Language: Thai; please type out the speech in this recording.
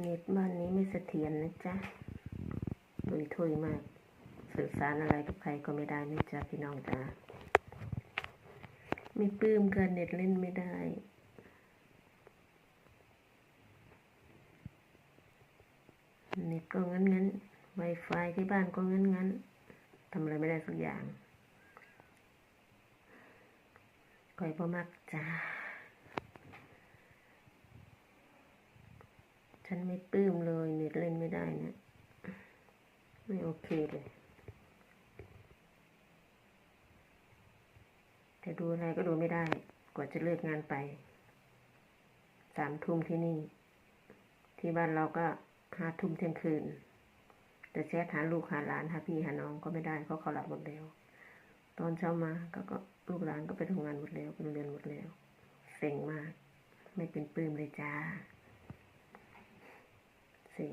เน็ตบ้านนี้ไม่เสถียรนะจ๊ะดุยทุยมาก สื่อสารอะไรกับใครก็ไม่ได้นะจ๊ะพี่น้องจ๋าไม่ปลื้มกินเน็ตเล่นไม่ได้เน็ตก็งั้นงั้นไวไฟที่บ้านก็งั้นงั้นทำอะไรไม่ได้สักอย่างก่อยพ่อมักจ้า ฉันไม่ปลื้มเลยเน็ตเล่นไม่ได้เนะี่ยไม่โอเคเลย แต่ดูอะไรก็ดูไม่ได้ กว่าจะเลิกงานไป สามทุ่มที่นี่ ที่บ้านเราก็ห้าทุ่มเที่ยงคืน แต่แชทหาลูกหาหลานหาพี่หาน้องก็ไม่ได้เพราะเขาหลับหมดแล้ว ตอนเช้ามาก็ก็ลูกหลานก็ไปทำงานหมดแล้วไปโรงเรียนหมดแล้ว เซ็งมาก ไม่เป็นปลื้มเลยจ้า เซ็ง